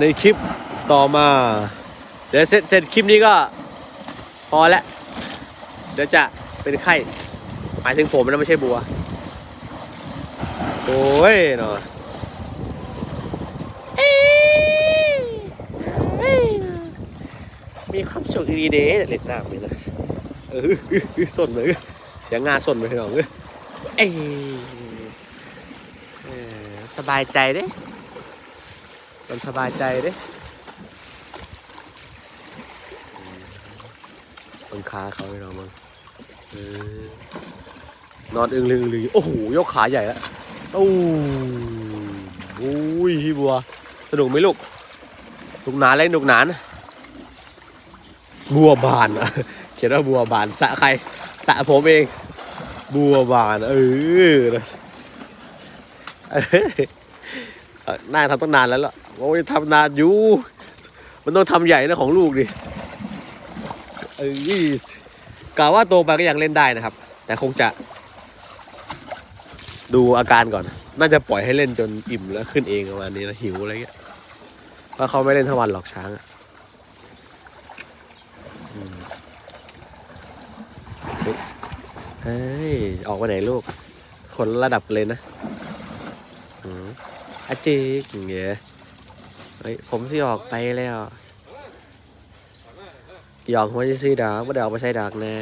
ในคลิปต่อมา เดี๋ยวเสร็จเสร็จคลิปนี้ก็พอแล้วเดี๋ยวจะเป็นไข้หมายถึงผมนะไม่ใช่บัว โอ้ยเนาะมีความสุขดีเด้เล่นน้ำนี่นะเออส้นเลยเสียงงาส้นไปพี่อยเอ้ยเอสบายใจเด้ มันสบายใจเด้ต้นขาเขาพี่น้องมึงนอนอึงลึงลึงโอ้โห ยกขาใหญ่แล้วโอ้โอ้ยพี่บัว สนุกไหมลูกหนุกหนานเลยหนุกหนาน บัวบานอะเขียนว่าบัวบาน สะใคร สะผมเอง บัวบาน เออเออน่าทำตั้งนานแล้วล่ะ โอ้ยทำนานอยู่ มันต้องทำใหญ่นะของลูกดิเออกะว่าโตไปก็ยังเล่นได้นะครับ แต่คงจะ ดูอาการก่อน น่าจะปล่อยให้เล่นจนอิ่มแล้วขึ้นเองประมาณนี้นะหิวอะไรเงี้ยเพราะเขาไม่เล่นทั้งวันหรอกช้างอะเฮ้ย ออกไปไหนลูก คนระดับเลยนะอืมอาจิกอย่างเงี้ย เฮ้ยผมสิออกไปแล้วหยอกหัวจะซื้อดอกไม่ได้ออกไปใช้ดอกนะ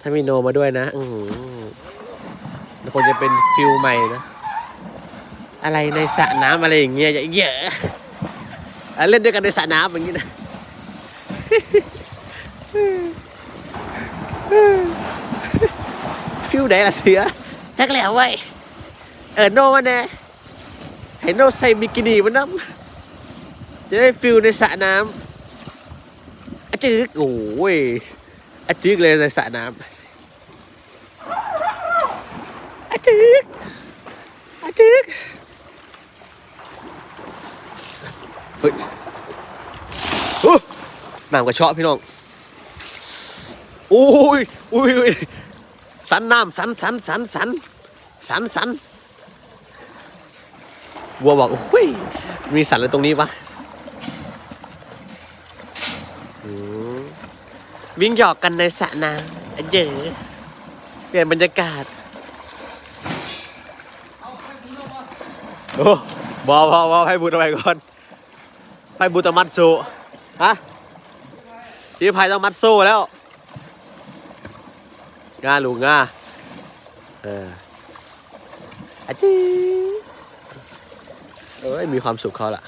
ถ้ามีโนมาด้วยนะอือหือมันคงจะเป็นฟิลใหม่นะ อะไรในสระน้ำอะไรอย่างเงี้ยอย่าเยอะอะเล่นด้วยกันในสระน้ำอย่างงี้นะฟิลไหนล่ะเสือจักแล้วไว้ยเออโนมาแน่ ให้โนใส่บิกินี่มันน้ำจะได้ฟิลในสระน้ำอะจึกโอ้ยอะจึกเลยในสระน้ำอาจึกอาจึกเฮ้ยน้ำกระเชาะพี่น้องอุ้ยอุ้ยอุ้ยสันน้ำสันสันสันสันสันสัน วัวบอกโอ้ยมีสันอะไรตรงนี้วะวิ่งหยอกกันในสระน้ำอะเยอะเปลี่ยนบรรยากาศโอ้บอบอบอให้บุตไปก่อนให้บุตมัดโซฮะชีพายต้องมัดโซ่แล้วงาลูกงาเอออาจี เอ้ยมีความสุขเขาล่ะ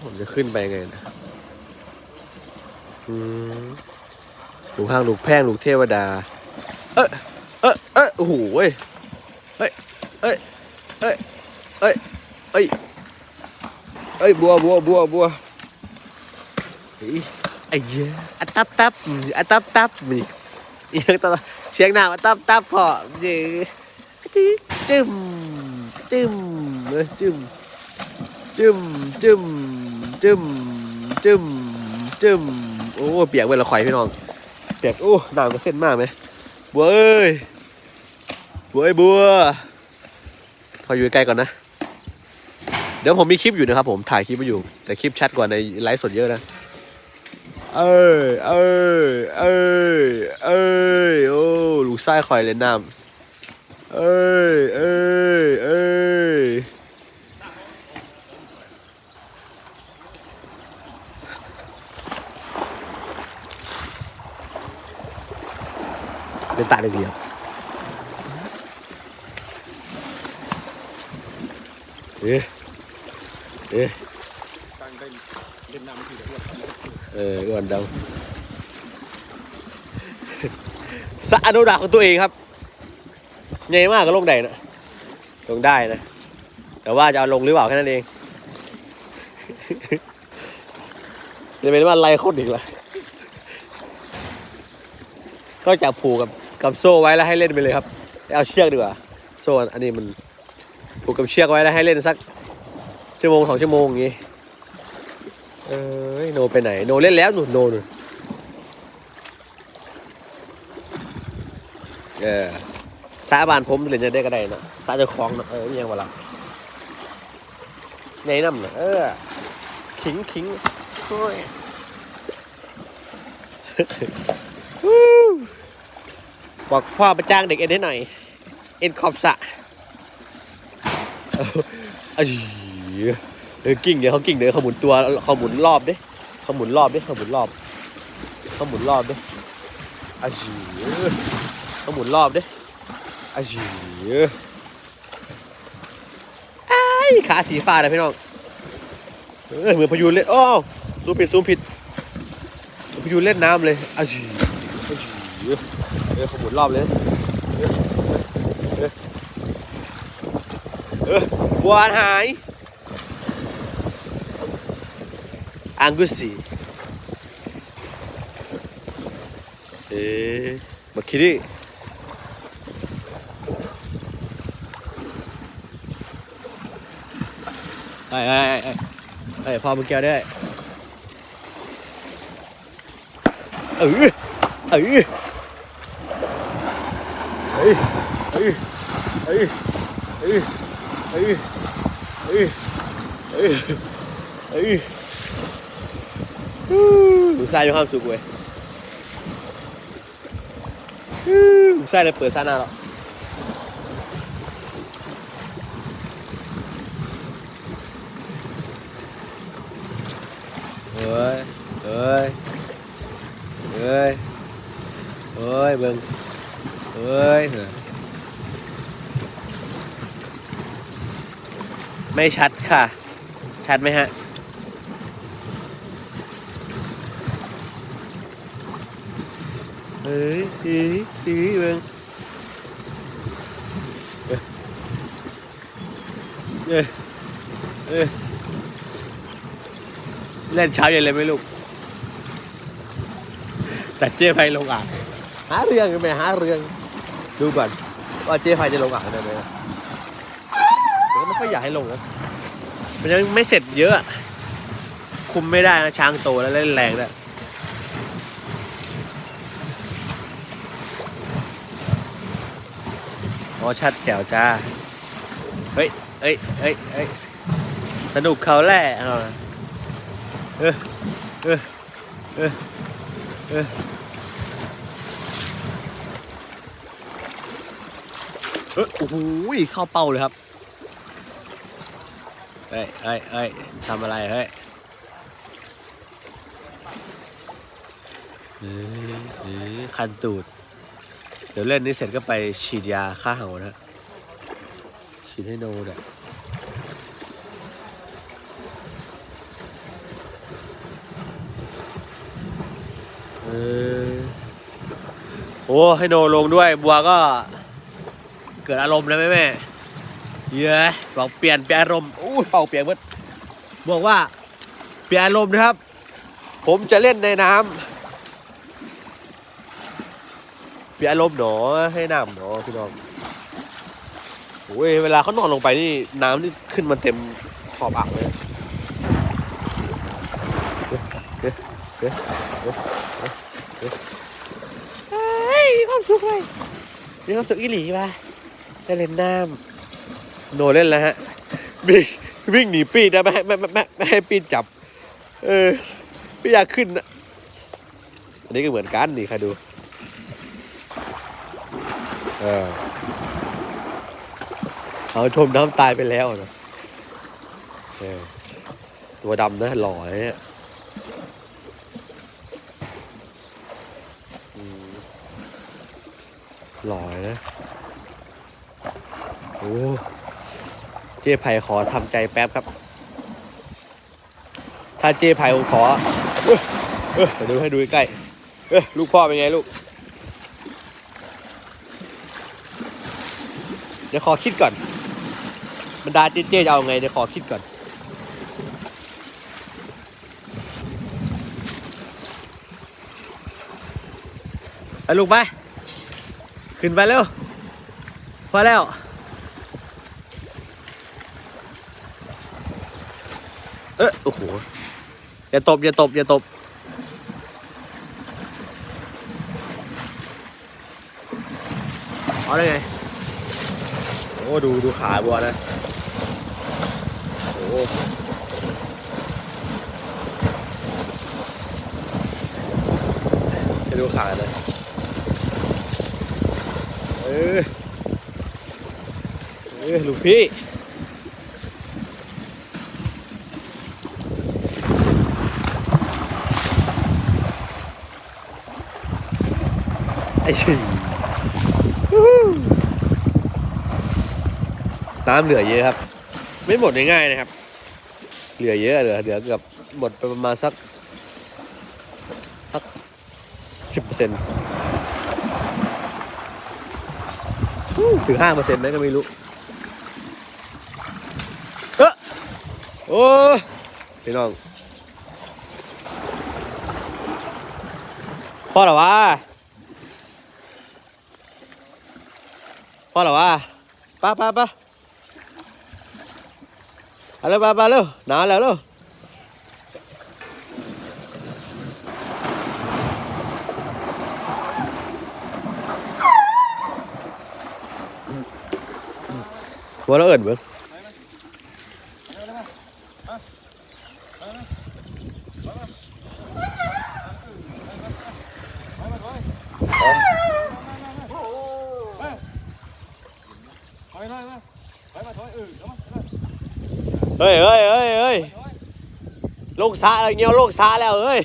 ผมจะขึ้นไปไงนะอืมลูกห้างลูกแพ่งลูกเทวดา เออเออเออโอ้โหเว้ยเอ้ยเอ้ยเอ้ยเอ้ยเอ้ยเอ้ย บัวบัวบัวบัวเฮ้ไอ้เหี้ยอะตับตับอืมอะตับตับมีเอียงตลอดเสียงหน้ำอะตับตับพอเย้ จึมจึมเอ้ยจึมจึมจึมจึมจึมจึมโอ้เปียกเวลาข่อยพี่น้องเปียกโอ้หน้ำก็เส้นมากไหมบัวเอ้ยบัวไอ้บัวขออยู่ใกล้ก่อนนะเดี๋ยวผมมีคลิปอยู่นะครับผมถ่ายคลิปไว้อยู่ แต่คลิปชัดกว่าในไลฟ์สดเยอะนะเอ้ยเอ้ยเอ้ยเอ้ยโอ้ลูกไส้คอยเล่นน้ำ เอ้ยเอ้ยเอ้ยเป็นตาเดียวเอ๊ะเอ๊ะตั้งได้เล่นน้ำทีเดียวเออก่อนเดาสะอนุรักษ์ของตัวเองครับ ใหญ่มากก็ลงได้นะลงได้นะ แต่ว่าจะเอาลงหรือเปล่าแค่นั้นเองจะเป็นว่าไรโคตรอีกละก็จะผูกกับกับโซ่ไว้แล้วให้เล่นไปเลยครับเอาเชือกดีกว่า โซ่อันนี้มันผูกกับเชือกไว้แล้วให้เล่นสักชั่วโมงสองชั่วโมงอย่างงี้เอ้ยโนไปไหนโนเล่นแล้วหนูโนหนูเออ สาบานผมเล่นจะได้ก็ได้นะสาจะคล้องนะเออยังวะล่ะในน้ำน่ะเออ ขิงขิงโอ้ยบอกพ่อมาจ้างเด็กเอ็นให้หน่อย เอ็นขอบสะเออกิ่งเดี๋ยวเขากิ่งเดี๋ยวเขาหมุนตัวเขาหมุนรอบดิเขาหมุนรอบดิเขาหมุนรอบเขาหมุนรอบดิอาจีเขาหมุนรอบดิ อาจีไอ้ยขาสีฟ้าเลยพี่น้อง เออเหมือนพายุเล่นอ้ซูมผิดซูมผิดพายุเล่นน้ำเลยอาจีอาจีเออขาหมุนรอบเลยเออเออเออบัวหาย อังกุสีเอ๊ะมาคิริ ไอ้ไอ้ไอ้ไอ้ไอ้พอมึงแก้วได้เออเออเอ้ยเอ้ยเอ้ยเอ้ยเอ้ยเอ้ยเอ้ยเอ้ยเอ้ยลูกชายมีความสุขเว้ยลูกชาเลยเปิดซาหน้าแล้ว เฮ้ยเฮ้ยเฮ้ยเฮ้ยเบิ่งเฮ้ยไม่ชัดค่ะ ชัดไหมฮะเฮ้ยจีจีเบิ่งเอ้ยเอ้ย เอ้ยเล่นเช้าเย็นเลยไหมลูก แต่เจ๊ไพลงอ่างหาเรื่องกันไหมหาเรื่องดูก่อนว่าเจ๊ไพจะลงอ่างได้ไหมนะแต่ก็ไม่ค่อยอยากให้ลงนะมันยังไม่เสร็จเยอะ คุมไม่ได้นะช้างโตแล้วเล่นแรงด้วยอ๋อชัดแจ๋วจ้า เฮ้ยเอ้ยเอ้ยเอ้ยสนุกเขาแหละ เออเออเออเออเออโอ้โหเข้าเป้าเลยครับเฮ้ยเฮ้ยเฮ้ยทำอะไรเฮ้ยเออเออคันตูด เดี๋ยวเล่นนี้เสร็จก็ไปฉีดยาฆ่าเห่านะฉีดให้โนเนี่ย โอ้ให้โนลงด้วย บัวก็ เกิดอารมณ์แล้วไหมแม่เยอะบอกเปลี่ยนเปลี่ยนอารมณ์อู้เป่าเปลี่ยนหมดบอกว่า เปลี่ยนอารมณ์นะครับ ผมจะเล่นในน้ำเปลี่ยนอารมณ์หนอให้น้ำหนอพี่น้องโอ้ยเวลาเขานอนลงไปนี่น้ำนี่ขึ้นมาเต็มขอบอ่างเลย มีความสุขเลยมีความสุขอีหลีป่ะได้เล่นน้ำโนเล่นแล้วฮะวิ่งวิ่งหนีปีดนะไม่ให้ไม่ไม่ไม่ให้ปีดจับ เออไม่อยากขึ้นนะอันนี้ก็เหมือนกันนี่ใครดูเออเขาชมน้ำตายไปแล้วนะเออตัวดำนะหล่อเลยเนี่ยอืม หล่อเลยนะโอ้เจ๊ไผ่ขอทำใจแป๊บครับ ถ้าเจ๊ไผ่ขอเอ้ยเอ้ยเดี๋ยวดูให้ดูใกล้เอ้ยลูกพ่อเป็นไงลูก เดี๋ยวขอคิดก่อนบรรดาเจ๊เจ๊จะเอาไงเดี๋ยวขอคิดก่อนไปลูกไป ขึ้นไปเร็ว พอแล้ว เออโอ้โห อย่าตบ อย่าตบ อย่าตบ เอาได้ไง โอ้ดูดูขาบัวนะ โอ้ให้ดูขาเลย เออ เออลูกพี่ไอ้ชิน้ำเหลือเยอะครับ ไม่หมดง่ายๆนะครับ เหลือเยอะเหลือเหลือเกือบหมดไปประมาณสักสักสิบเปอร์เซ็นต์ ถึงห้าเปอร์เซ็นต์ไหมก็ไม่รู้เอะโอ้พี่น้องพ่อหรอวะพ่อแล้วะป้าป้าป้าเอาเร็วไปไปเร็วหนาวแล้วเร็ว หัวเราเอิญเบิ้งเฮ้ยเฮ้ยเฮ้ยเฮ้ยลงสระอะไรเงี้ยลงสระแล้วเฮ้ย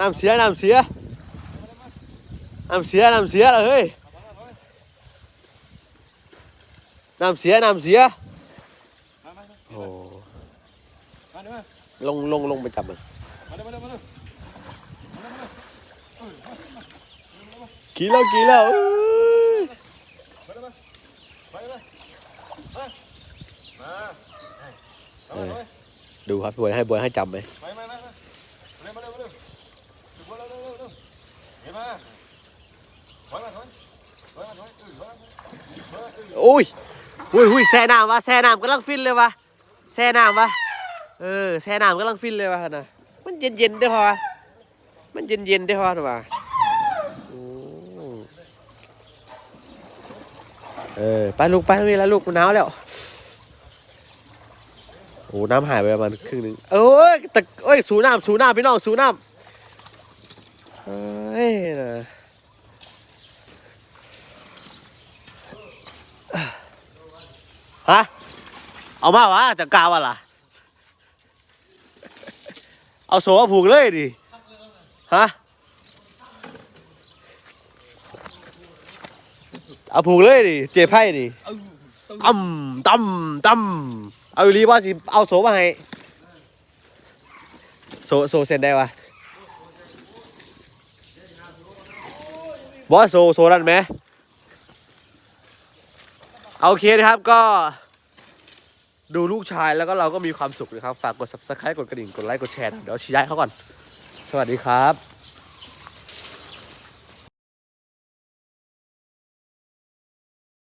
น้ำเสียน้ำเสียน้ำเสียน้ำเสียแล้วเฮ้ย น้ำเสียน้ำเสียโอ้ลงลงลงไปจับมันกี่แล้วกี่แล้วเอ้ยดูครับบวยให้บวยให้จับไหมไปมามาเร็วมาเร็วมาเร็วถึงมาเร็วเร็วเร็วเร็วเห็นมาถอยมาถอยถอยมาถอยอือถอยมาถออโอ้ย อุ้ยอุ้ยแช่น้ำวะแช่น้ำกำลังฟินเลยวะแช่น้ำวะเออแช่น้ำกำลังฟินเลยวะนะมันเย็นเย็นได้พอมันเย็นเย็นได้อพอนะวะโอ้เออไปลูกไปมีแล้วลูกหนาวแล้วโอ้น้ำหายไปประมาณครึ่งหนึงเอ้ยแต่เอ้ยสูน้ำสูน้ำพี่น้องสูน้ำเอ้ยนะ ฮะเอามาวะจะกาวะล่ะ เอาโซ่มาผูกเลยดิฮะเอาผูกเลยดิเจ็บไพ่ดิตั้มตั้มตั้มเอาอีหลีว่าสิเอาโซ่มาให้โซ่โซ่เซ็นได้ปะบอสโซ่โซ่นั่นไหม เอาโอเคนะครับก็ ดูลูกชายแล้วก็เราก็มีความสุขนะครับ ฝากกด subscribe กดกระดิ่ง กดไลค์ กดแชร์นะเดี๋ยวชี้ย้ายเขาก่อน สวัสดีครับ